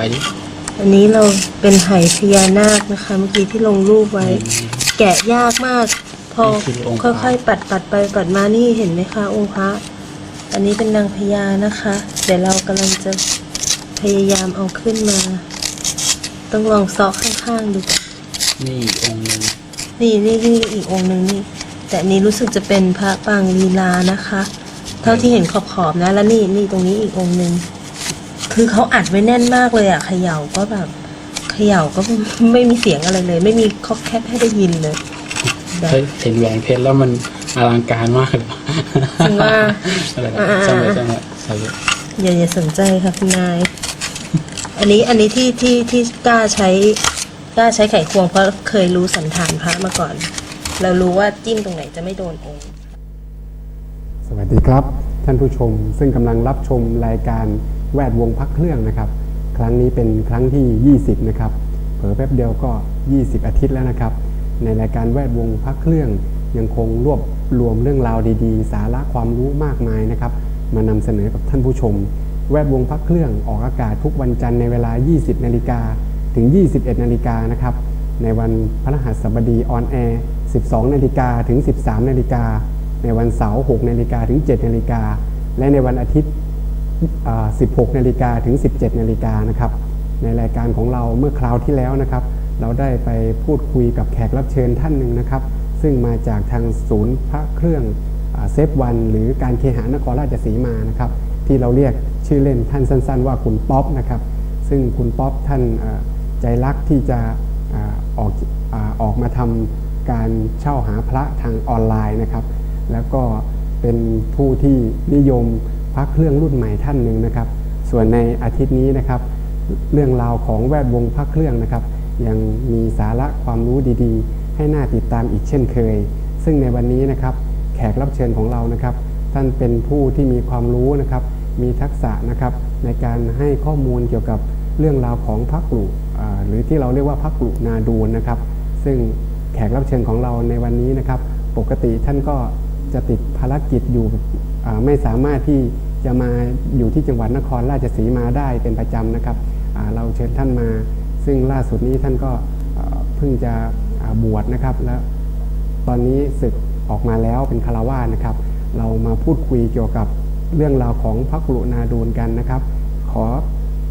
ายดิอันนี้เราเป็นไหพญานาคนะคะ เมื่อกี้ที่ลงรูปไว้ แกะยากมาก พอค่อยๆปัดปัดไปปัดมานี่เห็นไหมคะ องค์พระอันนี้เป็นนางพญานะคะ เดี๋ยวเรากำลังจะพยายามเอาขึ้นมา ต้องลองซอกข้างๆดูก่อนนี่อีกองค์หนึงนี่นี่นี่อีกองค์หนึ่งนี่ แต่อันนี้รู้สึกจะเป็นพระปางลีลานะคะ เท่าที่เห็นขอบๆนะ แล้วนี่นี่ตรงนี้อีกองค์หนึ่ง คือเขาอัดไว้แน่นมากเลยอะเขย่าก็แบบเขย่าก็ไม่มีเสียงอะไรเลย ไม่มีคอกแคบให้ได้ยินเลยแบบเฮ้ยเห็นแหวนเพชรแล้วมันอลังการมากเลยจริงว่าอะไรนะอ่าๆๆจำไว้จำไว้ใส่ไว้อย่าอย่าสนใจค่ะคุณนาย อันนี้อันนี้ที่ที่ที่กล้าใช้กล้าใช้ไขควงเพราะเคยรู้สันฐานพระมาก่อน เรารู้ว่าจิ้มตรงไหนจะไม่โดนองค์ สวัสดีครับ ท่านผู้ชมซึ่งกำลังรับชมรายการ แวดวงพักเครื่องนะครับ ครั้งนี้เป็นครั้งที่ 20 นะครับเผลอแป๊บเดียวก็ 20 อาทิตย์แล้วนะครับ ในรายการแวดวงพักเครื่อง ยังคงรวบรวมเรื่องราวดีๆ สาระความรู้มากมายนะครับ มานำเสนอกับท่านผู้ชม แวดวงพักเครื่องออกอากาศทุกวันจันทร์ในเวลา 20 นาฬิกาถึง 21 นาฬิกานะครับ ในวันพฤหัสบดีออนแอร์ 12 นาฬิกาถึง 13 นาฬิกา ในวันเสาร์ 6 นาฬิกาถึง 7 นาฬิกา และในวันอาทิตย์ 16นาฬิกาถึง 17นาฬิกานะครับในรายการของเราเมื่อคราวที่แล้วนะครับ เราได้ไปพูดคุยกับแขกรับเชิญท่านหนึ่งนะครับ ซึ่งมาจากทางศูนย์พระเครื่องเซฟวัน หรือการเคหานครราชสีมานะครับ ที่เราเรียกชื่อเล่นท่านสั้น ๆ ว่าคุณป๊อปนะครับ ซึ่งคุณป๊อปท่านใจรักที่จะออกอออกมาทำการเช่าหาพระทางออนไลน์นะครับ แล้วก็เป็นผู้ที่นิยม พระเครื่องรุ่นใหม่ท่านหนึ่งนะครับ ส่วนในอาทิตย์นี้นะครับ เรื่องราวของแวดวงพระเครื่องนะครับ ยังมีสาระความรู้ดีๆ ให้หน่าติดตามอีกเช่นเคย ซึ่งในวันนี้นะครับ แขกรับเชิญของเรานะครับ ท่านเป็นผู้ที่มีความรู้นะครับ มีทักษะนะครับในการให้ข้อมูลเกี่ยวกับเรื่องราวของพระกรุอ่หรือที่เราเรียกว่าพระกรุนาดูนนะครับ ซึ่งแขกรับเชิญของเราในวันนี้นะครับ ปกติท่านก็จะติดภารกิจอยู่ ไม่สามารถที่จะมาอยู่ที่จังหวัดนครราชสีมาได้เป็นประจำนะครับอ่าเราเชิญท่านมา ซึ่งล่าสุดนี้ท่านก็อ่าเพิ่งจะอ่าบวชนะครับ แล้วตอนนี้ศึกออกมาแล้วเป็นคารวาสนะครับ เรามาพูดคุยเกี่ยวกับเรื่องราวของพระกรุณาดูนกันนะครับ ขอ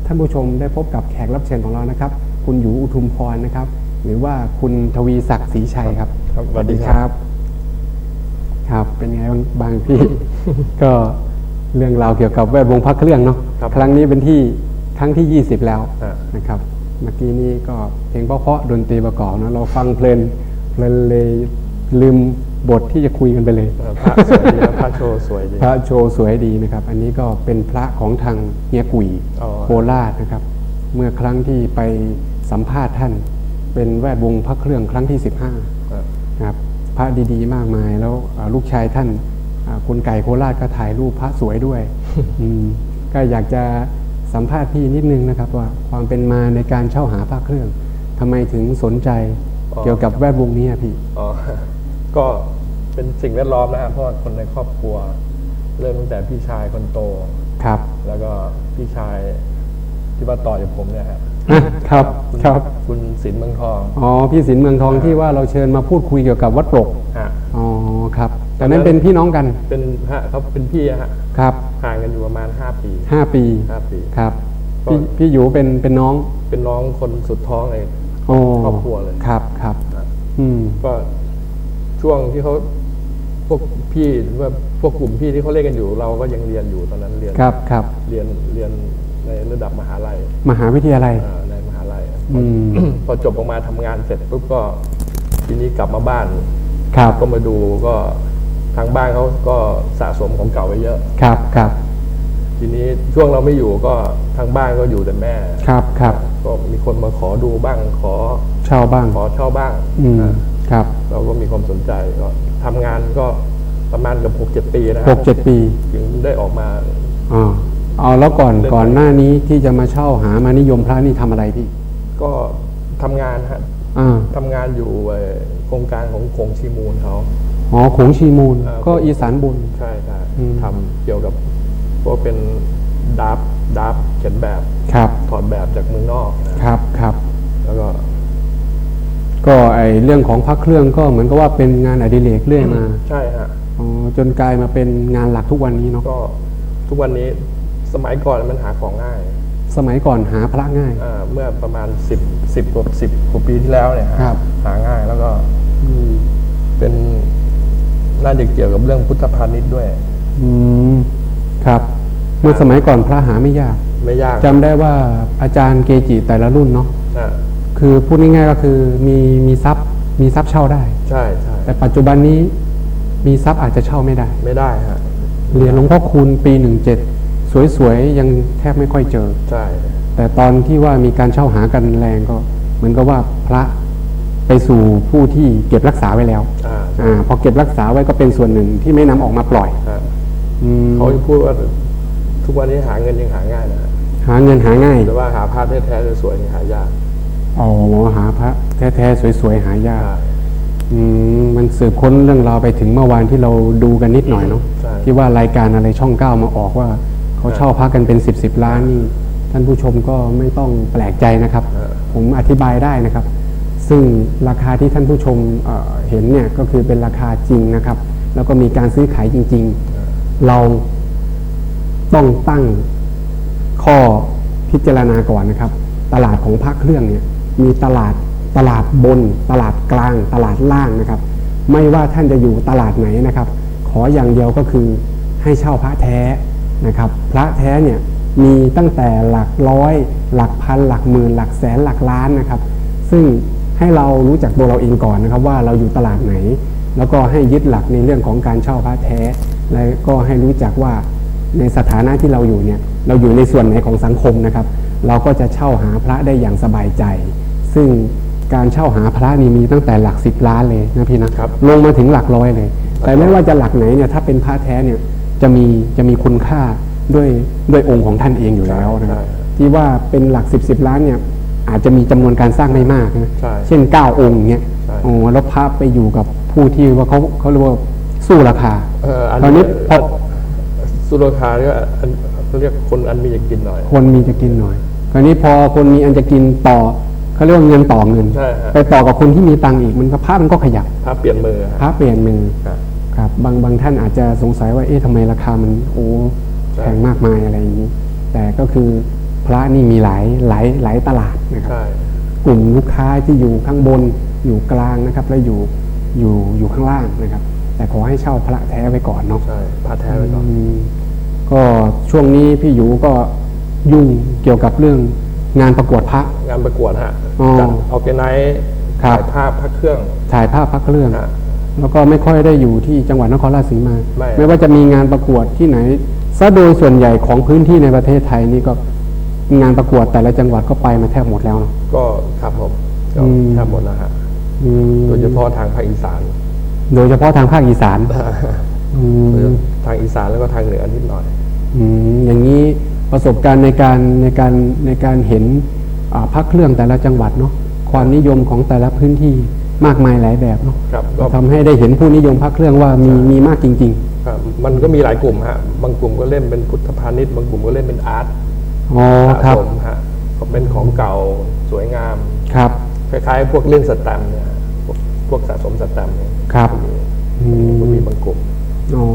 ท่านผู้ชมได้พบกับแขกรับเชิญของเรานะครับ คุณหยูอุทุมพรนะครับ หรือว่าคุณทวีศักดิ์ศรีชัยครับครับสวัสดีครับ ครับ เป็นไงบ้างพี่ ก็เรื่องราวเกี่ยวกับแวดวงพระเครื่องเนาะครับครั้งนี้เป็นที่ครั้งที่ 20 แล้วอ่านะครับ เมื่อกี้นี้ก็เพลงเพราะๆดนตรีประกอบนะเราฟังเพลินเพลินเลยลืมบทที่จะคุยกันไปเลยเอ่อพระสวยดีนะพระโชว์สวยดี พระโชว์สวยดีนะครับ อันนี้ก็เป็นพระของทางเฮียกุยอ๋อโคราชนะครับ เมื่อครั้งที่ไปสัมภาษณ์ท่าน เป็นแวดวงพระเครื่องครั้งที่ 15อะนะครับพ ระดีๆ มากมาย แล้วอ่าลูกชายท่านอ่าคุณไก่โคราชก็ถ่ายรูปพระสวยด้วยอืมก็อยากจะสัมภาษณ์พี่นิดนึงนะครับว่าความเป็นมาในการเช่าหาพระเครื่องทำไมถึงสนใจเกี่ยวกับแวดวงนี้อะพี่อ๋อก็เป็นสิ่งแวดล้อมนะฮะเพราะว่าคนในครอบครัว เริ่มตั้งแต่พี่ชายคนโตครับ แล้วก็พี่ชายที่ว่าต่อจากผมเนี่ยฮะ ครับคุณครับคุณศิลป์เมืองทองอ๋อพี่ศิลป์เมืองทองที่ว่าเราเชิญมาพูดคุยเกี่ยวกับวัดปลกฮะอ๋อครับแต่นั้นเป็นพี่น้องกันเป็นฮะเขาเป็นพี่อะฮะครับห่างกันอยู่ประมาณห้าปีห้าปีห้าปีครับก็พี่พี่อยู่เป็นเป็นน้องเป็นน้องคนสุดท้องเลยโอ้ครอบครัวเลยครับครับฮะอืมก็ช่วงที่เขาพวกพี่หรือว่าพวกกลุ่มพี่ที่เขาเล่นกันอยู่ เราก็ยังเรียนอยู่ตอนนั้นเรียนครับครับเรียนเรียน ในระดับมหาลัยมหาวิทยาลัย อ่าในมหาลัยอืม พอจบออกมาทำงานเสร็จปุ๊บก็ทีนี้กลับมาบ้าน ครับก็มาดูก็ทางบ้านเขาก็สะสมของเก่าไว้เยอะ ครับครับทีนี้ช่วงเราไม่อยู่ก็ทางบ้านก็อยู่แต่แม่ ครับครับก็มีคนมาขอดูบ้างขอเช่าบ้างขอเช่าบ้างอืมอ่าครับเราก็มีความสนใจก็ทำงานก็ประมาณเกับหกเจ็ดปีนะคหรักเจ็ดปี ถึงได้ออกมาอ๋อ เอาแล้วก่อนก่อนหน้านี้ที่จะมาเช่าหามานิยมพระนี่ทำอะไรพี่ก็ทำงานฮะอ่าทำงานอยู่เอ่อโครงการของกงชีมูลเขาอ๋อโขงชีมูลอ่าก็อีสานบุญ ใช่ใช่อืม ทำเกี่ยวกับพวกเป็นดับดับเขียนแบบครับถอดแบบจากเมืองนอกนะครับครับ แล้วก็ ก็ไอเรื่องของพระเครื่องก็เหมือนกับว่าเป็นงานอดิเรกเรื่อยมาใช่ฮะ อ๋อจนกลายมาเป็นงานหลักทุกวันนี้เนาะก็ทุกวันนี้ สมัยก่อนมันหาของง่าย สมัยก่อนหาพระง่าย อ่าเมื่อประมาณ10 10กว่า10กว่าปีที่แล้วเนี่ยหาครับ หาง่ายแล้วก็อืมเป็นน่าจะเกี่ยวกับเรื่องพุทธพาณิชย์ด้วย อืมครับ เมื่อสมัยก่อนพระหาไม่ยากไม่ยากจำได้ว่าอาจารย์เกจิแต่ละรุ่นเนาะอ่าคือพูดง่ายๆก็คือมีมีทรัพย์มีทรัพย์เช่าได้ ใช่ใช่แต่ปัจจุบันนี้มีทรัพย์อาจจะเช่าไม่ได้ ไม่ได้ฮะเหรียญหลวงพ่อคูณปีหนึ่งเจ็ด สวยๆ ยังแทบไม่ค่อยเจอ ใช่ แต่ตอนที่ว่ามีการเช่าหากันแรงก็ เหมือนกับว่าพระไปสู่ผู้ที่เก็บรักษาไว้แล้วอ่าอ่าพอเก็บรักษาไว้ก็เป็นส่วนหนึ่งที่ไม่นำออกมาปล่อยฮะอืมเขาจะพูดว่าทุกวันนี้หาเงินยังหาง่ายนะฮะหาเงินหาง่าย แต่ว่าหาภาพแท้ๆสวยๆนี่หายากอ๋อหาพระแท้ๆสวยๆหายาก ใช่ อืมมันสืบค้นเรื่องราวไปถึงเมื่อวานที่เราดูกันนิดหน่อยเนาะใช่ ที่ว่ารายการอะไรช่องเก้ามาออกว่า เขาเช่าพักกันเป็นสิบสิบล้านนี่ท่านผู้ชมก็ไม่ต้องแปลกใจนะครับ ผมอธิบายได้นะครับ ซึ่งราคาที่ท่านผู้ชมเอ่อเห็นเนี่ยก็คือเป็นราคาจริงนะครับ แล้วก็มีการซื้อขายจริง ๆ เราต้องตั้งข้อพิจารณาก่อนนะครับ ตลาดของพระเครื่องเนี่ยมีตลาดตลาดบน ตลาดกลาง ตลาดล่างนะครับ ไม่ว่าท่านจะอยู่ตลาดไหนนะครับ ขออย่างเดียวก็คือให้เช่าพระแท้ นะครับ พระแท้เนี่ยมีตั้งแต่หลักร้อย หลักพัน หลักหมื่น หลักแสนหลักล้านนะครับ ซึ่งให้เรารู้จักตัวเราเองก่อนนะครับ ว่าเราอยู่ตลาดไหน แล้วก็ให้ยึดหลักในเรื่องของการเช่าพระแท้ และก็ให้รู้จักว่าในสถานะที่เราอยู่เนี่ยเราอยู่ในส่วนไหนของสังคมนะครับ เราก็จะเช่าหาพระได้อย่างสบายใจ ซึ่งการเช่าหาพระนี่มีตั้งแต่หลักสิบล้านเลยนะพี่นะครับลงมาถึงหลักร้อยเลย แต่ไม่ว่าจะหลักไหนเนี่ยถ้าเป็นพระแท้เนี่ย จะมีจะมีคุณค่าด้วยด้วยองค์ของท่านเองอยู่แล้วนะครับใช่ที่ว่าเป็นหลักสิบสิบล้านเนี่ยอาจจะมีจำนวนการสร้างไม่มากนะใช่เช่นเก้าองค์เนี่ยใช่โอ้แล้วพระไปอยู่กับผู้ที่ว่าเขาเขาเรียกว่าสู้ราคาเอ่ออันตอนนี้พอสุราคาเนี่ยอันเขาเรียกคนอันมีจะกินหน่อย คนมีจะกินหน่อยคราวนี้พอคนมีอันจะกินต่อเขาเรียกว่าเงินต่อเงินใช่ฮะไปต่อกับคนที่มีตังค์อีกมันก็ภาพมันก็ขยับภาพเปลี่ยนมือพระฮะเปลี่ยนมือ ครับครับบางบางท่านอาจจะสงสัยว่าเอ๊ะทำไมราคามันโอ้ใช่แพงมากมายอะไรอย่างนี้ แต่ก็คือพระนี่มีหลายหลายหลายตลาดนะครับใช่กลุ่มลูกค้าที่อยู่ข้างบนอยู่กลางนะครับ และอยู่อยู่อยู่ข้างล่างนะครับ แต่ขอให้เช่าพระแท้ไว้ก่อนเนาะใช่พาแท้ไว้ก่อนอืมก็ช่วงนี้พี่อยู่ก็ยุ่งเกี่ยวกับเรื่องงานประกวดพระงานประกวดฮะอ๋อจัดออแกไนซ์ครับถ่ายภาพพระเครื่อง ถ่ายภาพพระเครื่องฮะ แล้วก็ไม่ค่อยได้อยู่ที่จังหวัดนครราชสีมาไม่ว่าจะมีงานประกวดที่ไหนซะโดยส่วนใหญ่ของพื้นที่ในประเทศไทยนี่ก็งานประกวดแต่ละจังหวัดก็ไปมาแทบหมดแล้วเนอะ ก็ครับผมก็อืมแทบหมดแล้วฮะอืมโดยเฉพาะทางภาคอีสานโดยเฉพาะทางภาคอีสานอืมทางอีสานแล้วก็ทางเหนือนิดหน่อย อืมอย่างนี้ประสบการณ์ในการในการในการเห็นอ่าพระเครื่องแต่ละจังหวัดเนาะความนิยมของแต่ละพื้นที่ มากมายหลายแบบเนาะครับก็ทำให้ได้เห็นผู้นิยมพระเครื่องว่ามีมีมากจริงครับมันก็มีหลายกลุ่มฮะบางกลุ่มก็เล่นเป็นพุทธพาณิชย์บางกลุ่มก็เล่นเป็นอาร์ตๆอ๋อสะครับ สมฮะก็เป็นของเก่าสวยงาม ครับคล้ายๆ พวกเล่นสแตมป์เนี่ยฮะพวกพวกสะสมสแตมป์เนี่ยครับก็มีอืมก็มีบางกลุ่ม อ๋อ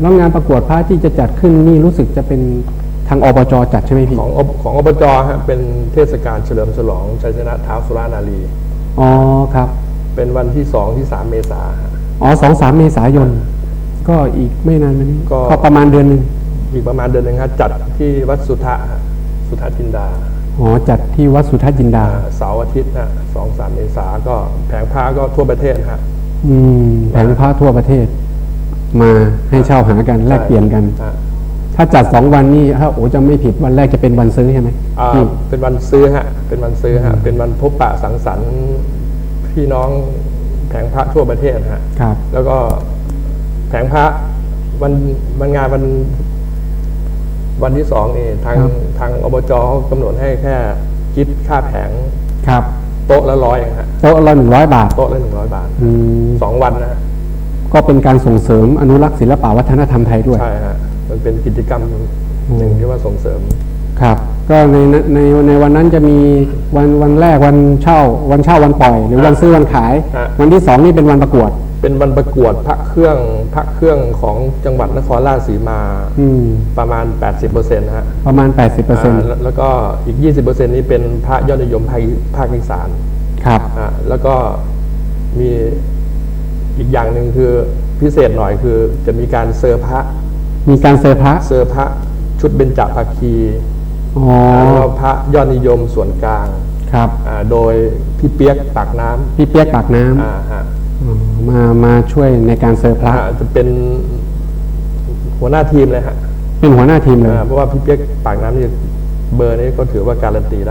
แล้วงานประกวดพระที่จะจัดขึ้นนี่รู้สึกจะเป็นทางอบจจัดใช่ไหมพี่ของอบของอบจฮะเป็นเทศกาลเฉลิมฉลองชัยชนะเท้าวสุรานารี อ๋อครับ เป็นวันที่สองที่สามเมษาฮะอ๋อสองสามเมษายน ก็อีกไม่นานมานี้ก็ก็ประมาณเดือนหนึ่งอีกประมาณเดือนหนึ่งฮะจัดที่วัดสุทะฮะสุทะจินดาอ๋อจัดที่วัดสุทัศน์จินดาอ่าเสาร์อาทิตย์นะสองสามเมษาก็แผงผ้าก็ทั่วประเทศฮะอืมแผงพระทั่วประเทศ มาให้เช่าหากันแลกเปลี่ยนกันฮะถ้าจัดสองวันนี่ถ้าโอ้จะไม่ผิดวันแรกจะเป็นวันซื้อใช่ไหมอ่าพี่เป็นวันซื้อฮะเป็นวันซื้อฮะเป็นวันพบปะสังสรรค์ พี่น้องแผงพระทั่วประเทศฮะครับ แล้วก็แผงพระวันวันงานวันวันที่สองนี่ทางครับทางอบจเขากำหนดให้แค่คิดค่าแผงครับโต๊ะละร้อยเองฮะโต๊ะละหนึ่งร้อยบาทโต๊ะละหนึ่งร้อยบาทอืมสองวันนะฮะก็เป็นการส่งเสริมอนุรักษ์ศิลปวัฒนธรรมไทยด้วย ใช่ฮะมันเป็นกิจกรรมหนึ่งที่ว่าส่งเสริมครับ ก็ในในในวันนั้นจะมีวันวันแรกวันเช่า วันเช่าวันปล่อย หรือวันซื้อวันขาย ฮะ วันที่สองนี่เป็นวันประกวด เป็นวันประกวดพระเครื่องพระเครื่องของจังหวัดนครราชสีมาอืม ประมาณ 80%นะฮะประมาณ 80%อ่าแล้วแล้วก็อีก 20%นี้เป็นพระยอดนิยมภาคภาคอีสานครับ อ่าแล้วก็มีอีกอย่างหนึ่งคือพิเศษหน่อยคือจะมีการเซอร์พระ มีการเซอร์พระ เซอร์พระชุดเบญจภาคี อ๋อแล้วก็พระยอดนิยมส่วนกลางครับอ่าโดยพี่เปียกปากน้พี่เปียกปากน้ำอ่าฮะำอ๋อมามาช่วยในการเซอร์พระอ่าจะเป็นหัวหน้าทีมเลยฮะเป็นหัวหน้าทีมเลยอ่าเพราะว่าพี่เปียกปากน้ำนี่เบอร์นี้ก็ถือว่าการันตีได้